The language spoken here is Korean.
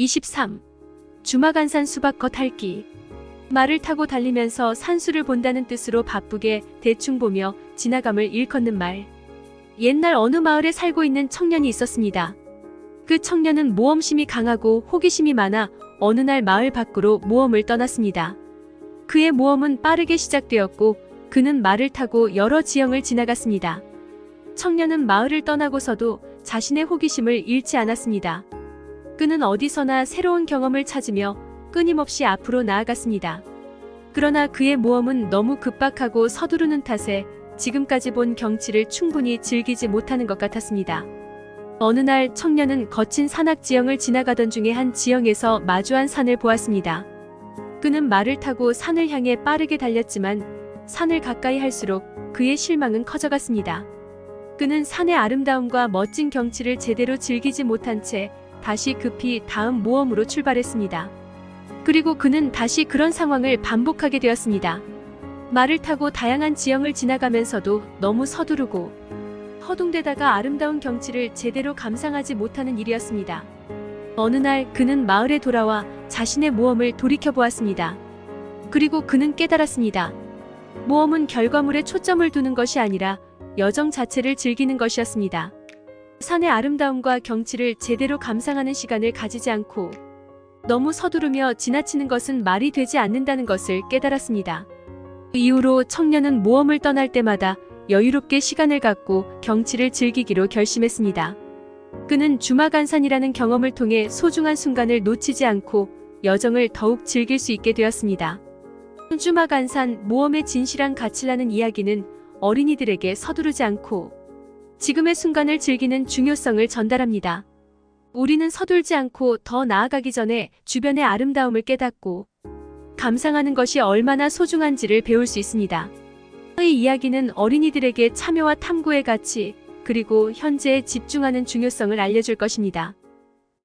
23. 주마간산 수박 겉핥기. 말을 타고 달리면서 산수를 본다는 뜻으로 바쁘게 대충 보며 지나감을 일컫는 말. 옛날 어느 마을에 살고 있는 청년이 있었습니다. 그 청년은 모험심이 강하고 호기심이 많아 어느 날 마을 밖으로 모험을 떠났습니다. 그의 모험은 빠르게 시작되었고 그는 말을 타고 여러 지형을 지나갔습니다. 청년은 마을을 떠나고서도 자신의 호기심을 잃지 않았습니다. 그는 어디서나 새로운 경험을 찾으며 끊임없이 앞으로 나아갔습니다. 그러나 그의 모험은 너무 급박하고 서두르는 탓에 지금까지 본 경치를 충분히 즐기지 못하는 것 같았습니다. 어느 날 청년은 거친 산악 지형을 지나가던 중에 한 지형에서 마주한 산을 보았습니다. 그는 말을 타고 산을 향해 빠르게 달렸지만 산을 가까이 할수록 그의 실망은 커져갔습니다. 그는 산의 아름다움과 멋진 경치를 제대로 즐기지 못한 채 다시 급히 다음 모험으로 출발했습니다. 그리고 그는 다시 그런 상황을 반복하게 되었습니다. 말을 타고 다양한 지형을 지나가면서도 너무 서두르고 허둥대다가 아름다운 경치를 제대로 감상하지 못하는 일이었습니다. 어느 날 그는 마을에 돌아와 자신의 모험을 돌이켜 보았습니다. 그리고 그는 깨달았습니다. 모험은 결과물에 초점을 두는 것이 아니라 여정 자체를 즐기는 것이었습니다. 산의 아름다움과 경치를 제대로 감상하는 시간을 가지지 않고 너무 서두르며 지나치는 것은 말이 되지 않는다는 것을 깨달았습니다. 그 이후로 청년은 모험을 떠날 때마다 여유롭게 시간을 갖고 경치를 즐기기로 결심했습니다. 그는 주마간산이라는 경험을 통해 소중한 순간을 놓치지 않고 여정을 더욱 즐길 수 있게 되었습니다. 주마간산 모험의 진실한 가치라는 이야기는 어린이들에게 서두르지 않고 지금의 순간을 즐기는 중요성을 전달합니다. 우리는 서둘지 않고 더 나아가기 전에 주변의 아름다움을 깨닫고 감상하는 것이 얼마나 소중한지를 배울 수 있습니다. 이 이야기는 어린이들에게 참여와 탐구의 가치, 그리고 현재에 집중하는 중요성을 알려줄 것입니다.